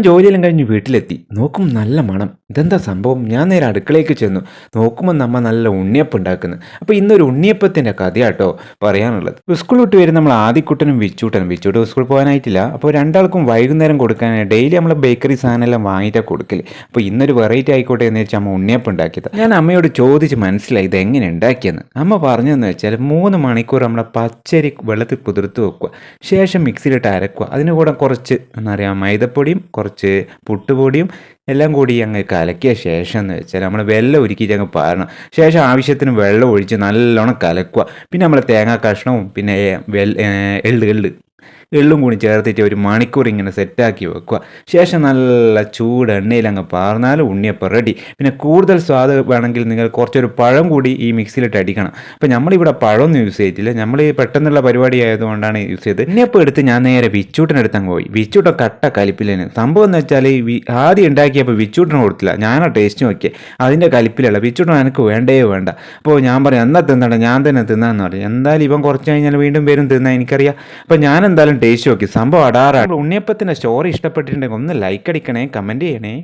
ഞാൻ ജോലിയെല്ലാം കഴിഞ്ഞ് വീട്ടിലെത്തി. നോക്കും നല്ല മണം. ഇതെന്താ സംഭവം? ഞാൻ നേരെ അടുക്കളയ്ക്ക് ചെന്നു. നോക്കുമ്പോൾ നമ്മൾ നല്ല ഉണ്ണിയപ്പം ഉണ്ടാക്കുന്നു അപ്പോൾ ഇന്നൊരു ഉണ്ണിയപ്പത്തിന്റെ കഥയാട്ടോ പറയാനുള്ളത്. സ്കൂൾ വിട്ട് വരും നമ്മൾ ആദ്യക്കുട്ടനും വിച്ചൂട്ടനും. വിച്ചൂട്ട് സ്കൂളിൽ പോകാനായിട്ടില്ല. അപ്പോൾ രണ്ടാൾക്കും വൈകുന്നേരം കൊടുക്കാനായി. ഡെയിലി നമ്മൾ ബേക്കറി സാധനം എല്ലാം വാങ്ങിയിട്ടാണ് കൊടുക്കൽ. അപ്പോൾ ഇന്നൊരു വെറൈറ്റി ആയിക്കോട്ടെ എന്ന് വെച്ചാൽ അമ്മ ഉണ്ണിയപ്പം ഉണ്ടാക്കിയത് ഞാൻ അമ്മയോട് ചോദിച്ച് മനസ്സിലായി ഇത് എങ്ങനെ ഉണ്ടാക്കിയെന്ന്. അമ്മ പറഞ്ഞതെന്ന് വെച്ചാൽ മൂന്ന് മണിക്കൂർ നമ്മളെ പച്ചരി വെള്ളത്തിൽ കുതിർത്ത് വെക്കുക. ശേഷം മിക്സിയിലിട്ട് അരക്കുക. അതിന് കൂടെ കുറച്ച് എന്താ പറയുക മൈദപ്പൊടിയും കുറച്ച് പുട്ടുപൊടിയും എല്ലാം കൂടി അങ്ങ് കലക്കിയ ശേഷം എന്ന് വെച്ചാൽ നമ്മൾ വെള്ളം ഒരുക്കിയിട്ട് അങ്ങ് പാരണം. ശേഷം ആവശ്യത്തിന് വെള്ളം ഒഴിച്ച് നല്ലോണം കലക്കുക. പിന്നെ നമ്മൾ തേങ്ങാ കഷ്ണവും പിന്നെ എള്ള് എള്ള്. എള്ളും കൂടി ചേർത്തിട്ട് ഒരു മണിക്കൂർ ഇങ്ങനെ സെറ്റാക്കി വെക്കുക. ശേഷം നല്ല ചൂട് എണ്ണയിൽ അങ്ങ് പാർന്നാലും ഉണ്ണിയപ്പം റെഡി പിന്നെ കൂടുതൽ സ്വാദ് വേണമെങ്കിൽ നിങ്ങൾ കുറച്ചൊരു പഴം കൂടി ഈ മിക്സിയിലിട്ട് അടിക്കണം. അപ്പം നമ്മളിവിടെ പഴമൊന്നും യൂസ് ചെയ്തിട്ടില്ല. നമ്മൾ ഈ പെട്ടെന്നുള്ള പരിപാടി ആയതുകൊണ്ടാണ് യൂസ് ചെയ്തത്. ഉണ്ണിയപ്പം എടുത്ത് ഞാൻ നേരെ വിച്ചൂട്ടിനെടുത്തങ്ങ് പോയി. വിച്ചൂട്ടം കട്ട കലിപ്പിലേന് സംഭവം എന്ന് വെച്ചാൽ ഈ ആദ്യം ഉണ്ടാക്കിയപ്പോൾ വിച്ചൂട്ടിന് കൊടുത്തില്ല. ഞാനാ ടേസ്റ്റ് നോക്കിയത് അതിന്റെ കലിപ്പിലുള്ള വിച്ചൂട്ടം എനിക്ക് വേണ്ടേ വേണ്ട. അപ്പോൾ ഞാൻ പറഞ്ഞു എന്നാ തിന്നണ്ട ഞാൻ തന്നെ തിന്നാന്ന് പറഞ്ഞു. എന്തായാലും ഇവൻ കുറച്ച് കഴിഞ്ഞാൽ വീണ്ടും വരും തിന്നാൻ എനിക്കറിയാം. അപ്പോൾ ഞാൻ എന്തായാലും ടേസ്റ്റ് നോക്കി സംഭവം അടാറാണ് ഉണ്ണിയപ്പത്തിന്റെ സ്റ്റോറി ഇഷ്ടപ്പെട്ടിട്ടുണ്ടെങ്കിൽ ഒന്ന് ലൈക്ക് അടിക്കണേ കമന്റ് ചെയ്യണേ.